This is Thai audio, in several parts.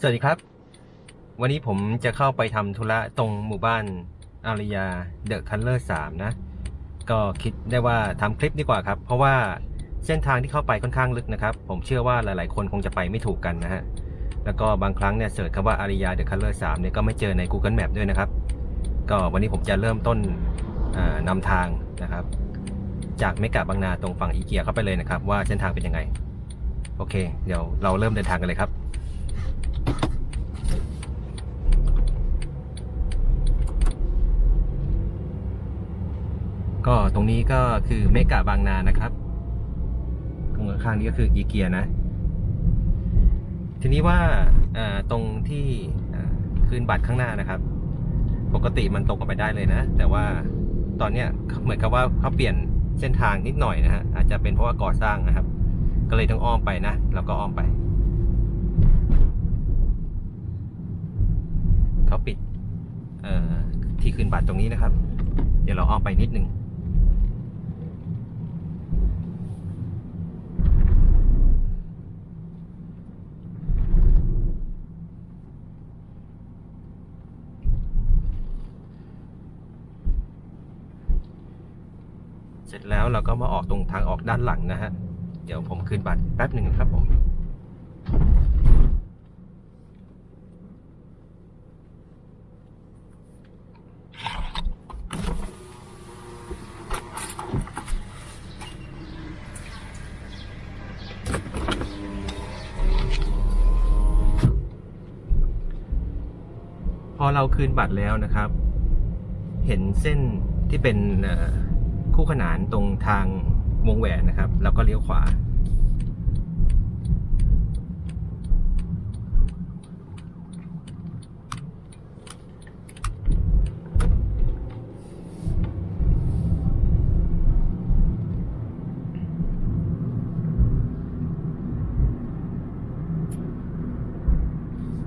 สวัสดีครับ วันนี้ผมจะเข้าไปทำธุระตรงหมู่บ้านอาริยาเดอะคัลเลอร์สามนะ ก็คิดได้ว่าทำคลิปดีกว่าครับ เพราะว่าเส้นทางที่เข้าไปค่อนข้างลึกนะครับ ผมเชื่อว่าหลายๆ คนคงจะไปไม่ถูกกันนะฮะ แล้วก็บางครั้งเนี่ยเสิร์ชคำว่าอาริยาเดอะคัลเลอร์สามเนี่ยก็ไม่เจอใน Google Map ด้วยนะครับ ก็วันนี้ผมจะเริ่มต้นนำทางนะครับ จากเมกะบางนาตรงฝั่งอีเกียเข้าไปเลยนะครับ ว่าเส้นทางเป็นยังไง โอเค เดี๋ยวเราเริ่มเดินทางกันเลยครับ ก็ตรงนี้ก็คือเมกะบางนานะครับ ตรงข้างนี้ก็คืออีเกียนะ ทีนี้ว่าตรงที่คืนบัตรข้างหน้านะครับ ปกติมันตรงกันไปได้เลยนะ แต่ว่าตอนเนี้ยเหมือนกับว่าเขาเปลี่ยนเส้นทางนิดหน่อยนะฮะอาจจะเป็นเพราะว่าก่อสร้างนะครับ ก็เลยต้องอ้อมไปนะเราก็อ้อมไปเขาปิดที่คืนบัตรตรงนี้นะครับ เดี๋ยวเราอ้อมไปนิดนึง เสร็จแล้วเราก็มาออกตรงทางออกด้านหลังนะฮะ เดี๋ยวผมคืนบัตรแป๊บหนึ่งครับผมพอเราคืนบัตรแล้วนะครับ เห็นเส้นที่เป็น คู่ขนานตรงทางวงแหวนนะครับ แล้วก็เลี้ยวขวา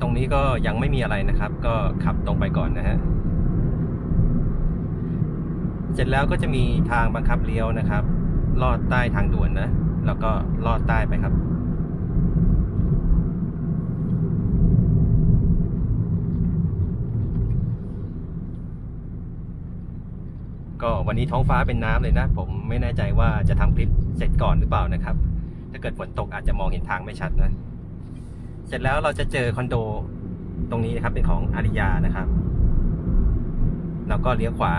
ตรงนี้ก็ยังไม่มีอะไรนะครับ ก็ขับตรงไปก่อนนะฮะ เสร็จแล้วก็จะมีทางบังคับเลี้ยวนะครับ ลอดใต้ทางด่วนนะ แล้วก็ลอดใต้ไปครับ ก็วันนี้ท้องฟ้าเป็นน้ำเลยนะ ผมไม่แน่ใจว่าจะทำคลิปเสร็จก่อนหรือเปล่านะครับ ถ้าเกิดฝนตกอาจจะมองเห็นทางไม่ชัดนะ เสร็จแล้วเราจะเจอคอนโดตรงนี้นะครับเป็นของอาริยานะครับ แล้วก็เลี้ยวขวา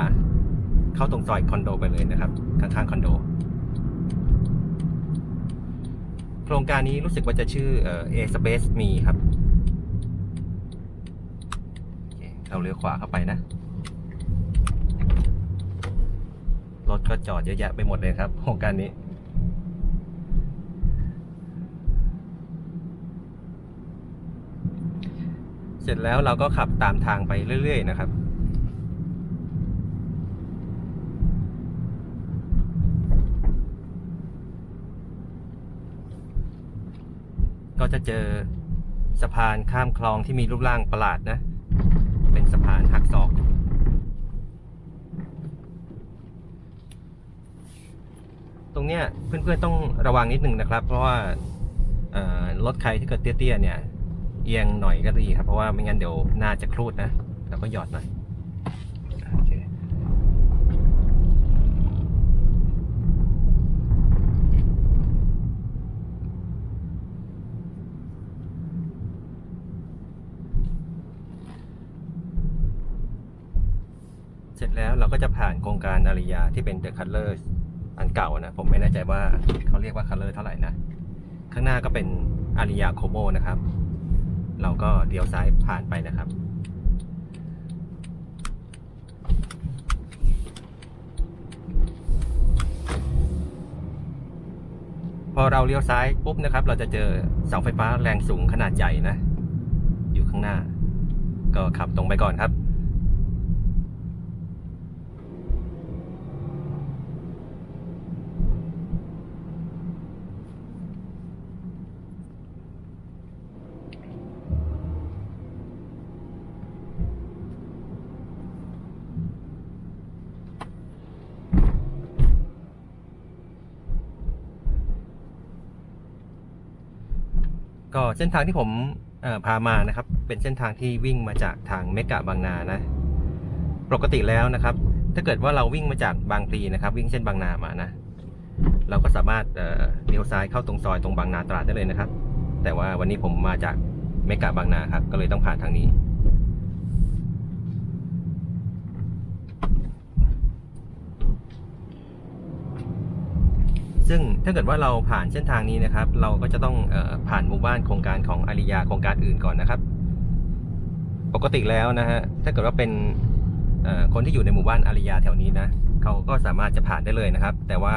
เข้าตรงซอยคอนโดไปเลยนะครับข้างๆคอนโด โครงการนี้รู้สึกว่าจะชื่อเอ่อ A Space มีครับเคเราเลี้ยวขวาเข้าไปนะ รถก็จอดเยอะแยะไปหมดเลยครับ โครงการนี้เสร็จแล้วเราก็ขับตามทางไปเรื่อย ๆ นะครับ ก็ จะเจอสะพานข้ามคลองที่มีรูปร่างประหลาดนะ เป็นสะพานหักศอกตรงเนี้ยเพื่อนๆต้องระวังนิดนึงนะครับ เพราะว่ารถใครที่เกิดเตี้ยๆเนี่ย เอียงหน่อยก็ดีครับ เพราะว่าไม่งั้นเดี๋ยวหน้าจะครูดนะเราก็หยอดหน่อยโอเค เสร็จแล้วเราก็จะผ่านโครงการอาริยาที่เป็นเดอะคัลเลอร์อันเก่านะ ผมไม่แน่ใจว่าเขาเรียกว่าคัลเลอร์เท่าไหร่นะ ข้างหน้าก็เป็นอาริยาโคโมนะครับ เราก็เลี้ยวซ้ายผ่านไปนะครับพอเราเลี้ยวซ้ายปุ๊บนะครับ เราจะเจอเสาไฟฟ้าแรงสูงขนาดใหญ่นะ อยู่ข้างหน้า ก็ขับตรงไปก่อนครับ ก็เส้นทางที่ผมพามานะครับ เป็นเส้นทางที่วิ่งมาจากทางเมกะบางนานะ ปกติแล้วนะครับ ถ้าเกิดว่าเราวิ่งมาจากบางพลีนะครับ วิ่งเส้นบางนามานะ เราก็สามารถเอ่อเลี้ยวซ้ายเข้าตรงซอยตรงบางนาตราดได้เลยนะครับ แต่ว่าวันนี้ผมมาจากเมกะบางนาครับ ก็เลยต้องผ่านทางนี้ ซึ่งถ้าเกิดว่าเราผ่านเส้นทางนี้นะครับ เราก็จะต้องออผ่านหมู่บ้านโครงการของอาริยาโครงการอื่นก่อนนะครับ ปกติแล้วนะฮะถ้าเกิดว่าเป็นคนที่อยู่ในหมู่บ้านอาริยาแถวนี้นะเขาก็สามารถจะผ่านได้เลยนะครับ แต่ว่า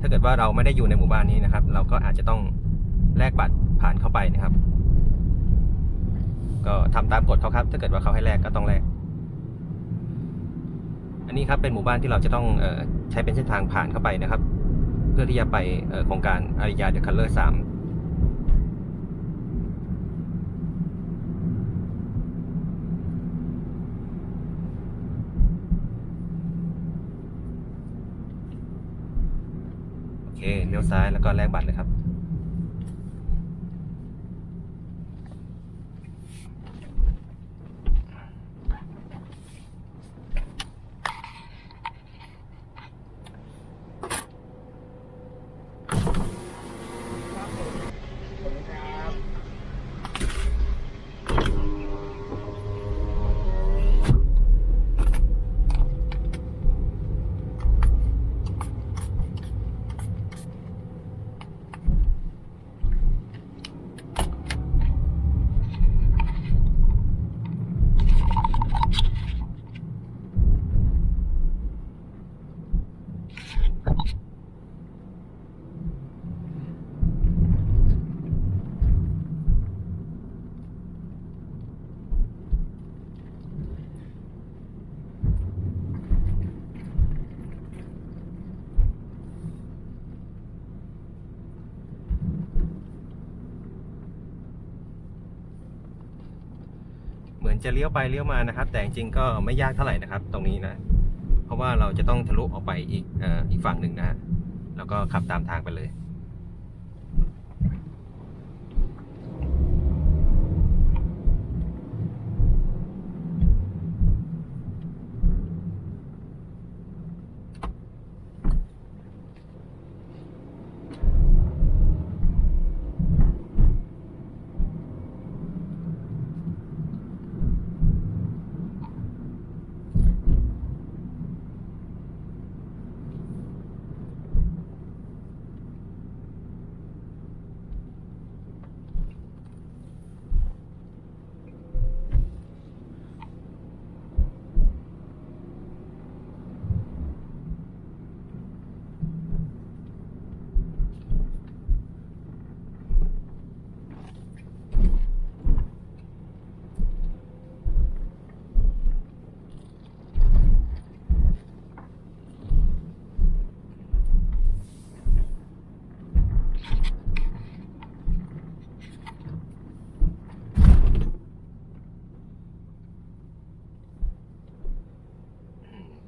ถ้าเกิดว่าเราไม่ได้อยู่ในหมู่บ้านนี้นะครับ เราก็อาจจะต้องแลกบัตรผ่านเข้าไปนะครับ ก็ทำตามกฎเขาครับ ถ้าเกิดว่าเขาให้แลกก็ต้องแลกอันนี้ครับเป็นหมู่บ้านที่เราจะต้องอใช้เป็นเส้นทางผ่านเข้าไปนะครับ เพื่อที่จะไปเอ่อโครงการอาริยาเดอะคัลเลอร์สามโอเคเลี้ยวซ้ายแล้วก็แลกบัตรเลยครับ เหมื อนจะเลี้ยวไปเลี้ยวมานะครับ แต่จริงก็ไม่ยากเท่าไหร่นะครับ ตรงนี้นะ เพราะว่าเราจะต้องทะลุออกไปอีกอ,อีกฝั่งหนึ่งนะแล้วก็ขับตามทางไปเลย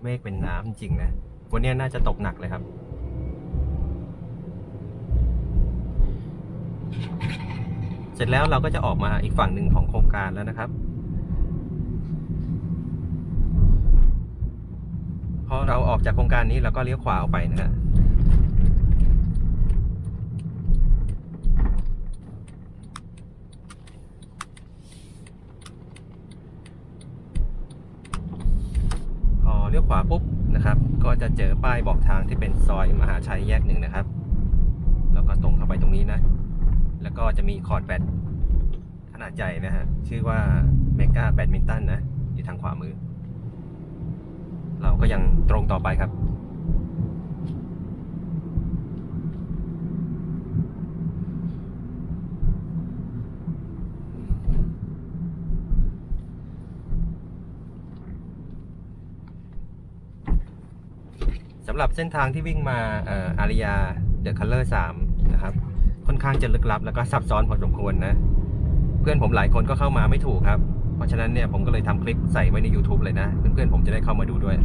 เมฆเป็นน้ำจริงๆนะ วันนี้น่าจะตกหนักเลยครับ เสร็จแล้วเราก็จะออกมาอีกฝั่งหนึ่งของโครงการแล้วนะครับ พอเราออกจากโครงการนี้เราก็เลี้ยวขวาออกไปนะฮะ พอเลี้ยว ขวาปุ๊บนะครับ ก็จะเจอป้ายบอกทางที่เป็นซอยมหาชัยแยกหนึ่งนะครับ แล้วก็ตรงเข้าไปตรงนี้นะ แล้วก็จะมีคอร์ดแบดขนาดใหญ่นะฮะ ชื่อว่าเมกาแบดมินตันนะ อยู่ทางขวามือ เราก็ยังตรงต่อไปครับ สำหรับเส้นทางที่วิ่งมาเอ่ออาริยาเดอะคัลเลอร์สามนะครับ ค่อนข้างจะลึกลับแล้วก็ซับซ้อนพอสมควรนะ เพื่อนผมหลายคนก็เข้ามาไม่ถูกครับ เพราะฉะนั้นเนี่ยผมก็เลยทำคลิปใส่ไว้ใน YouTube เลยนะ เพื่อนๆผมจะได้เข้ามาดูด้วย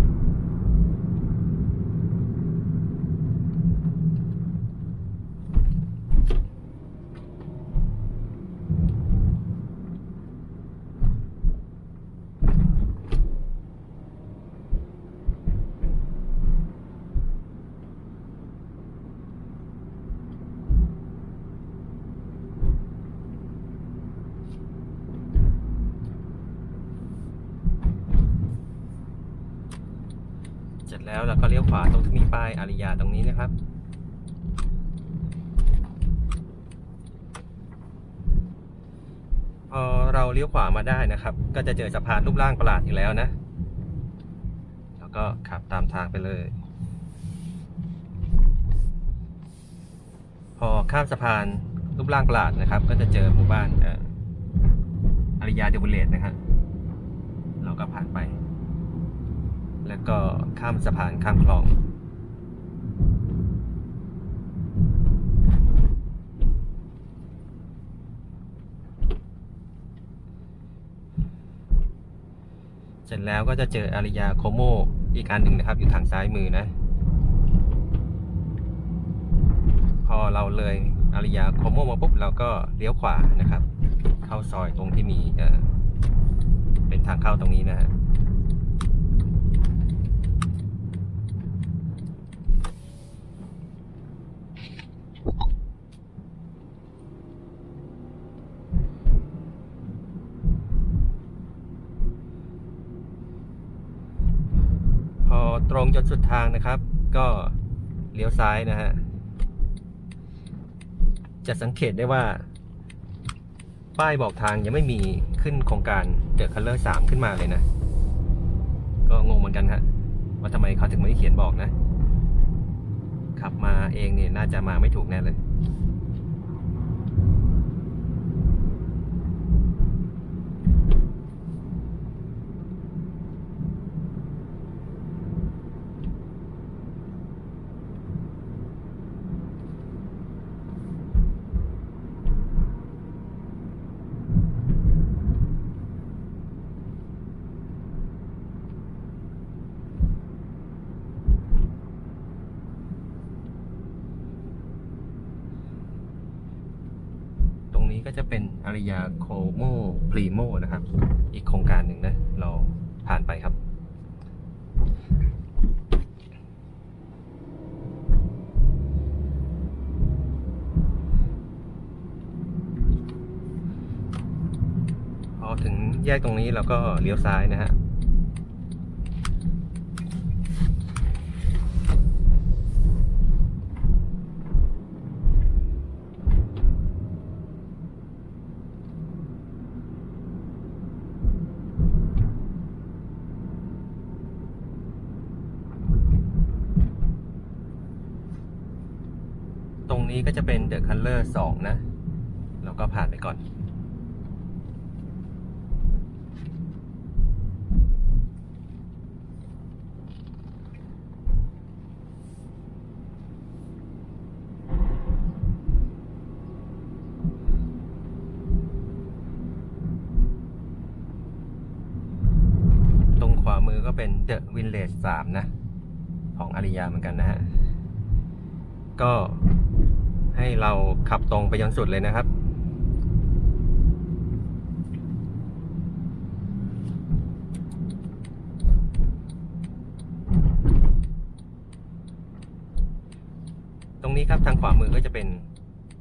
จ แล้วเราก็เลี้ยวขวาตรงที่มีป้ายอาริยาตรงนี้นะครับ พอเราเลี้ยวขวามาได้นะครับ ก็จะเจอสะพานรูปร่างประหลาดอีกแล้วนะ แล้วก็ขับตามทางไปเลย พอข้ามสะพานรูปร่างประหลาดนะครับ ก็จะเจอหมู่บ้านเอ่ออาริยาเดวิเลตนะครับเราก็ผ่านไป แล้วก็ข้ามสะพานข้ามคลอง เสร็จแล้วก็จะเจออาริยาโคโมอีกอันหนึ่งนะครับ อยู่ทางซ้ายมือนะ พอเราเลยอาริยาโคโมมาปุ๊บเราก็เลี้ยวขวานะครับ เข้าซอยตรงที่มีเป็นทางเข้าตรงนี้นะฮะ พอตรงจน สุดทางนะครับ ก็เลี้ยวซ้ายนะฮะ จะสังเกตได้ว่า ป้ายบอกทางยังไม่มีขึ้นโครงการเดอะคัลเลอร์สามขึ้นมาเลยนะ ก็งงเหมือนกันฮะว่าทำไมเขาถึงไม่เขียนบอกนะ ขับมาเองเนี่ยน่าจะมาไม่ถูกแน่เลย ตรงนี้ก็จะเป็น อาริยาโคโมพรีโมนะครับ อีกโครงการหนึ่งนะ เราผ่านไปครับ พอถึงแยกตรงนี้เราก็เลี้ยวซ้ายนะฮะ นี้ก็จะเป็นเดอะคัลเลอร์สองนะเราก็ผ่านไปก่อน ตรงขวามือก็เป็นเดอะวินเลจสามนะ ของอาริยาเหมือนกันนะฮะ ก็ ให้เราขับตรงไปจนสุดเลยนะครับ ตรงนี้ครับทางขวามือก็จะเป็น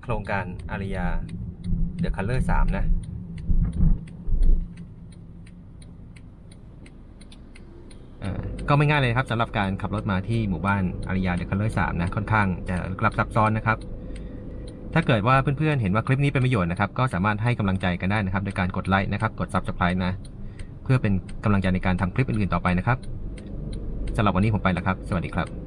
โครงการอาริยาเดอะคัลเลอร์สามนะอ่อก็ไม่ง่ายเลยครับสำหรับการขับรถมาที่หมู่บ้านอาริยาเดอะคัลเลอร์สามนะ ค่อนข้างจะกลับซับซ้อนนะครับ ถ้าเกิดว่าเพื่อนๆเห็นว่าคลิปนี้เป็นประโยชน์นะครับ ก็สามารถให้กำลังใจกันได้นะครับ โดยการกดไลค์นะครับ กด Subscribe นะ เพื่อเป็นกำลังใจในการทำคลิปอื่นๆต่อไปนะครับสำหรับวันนี้ผมไปแล้วครับ สวัสดีครับ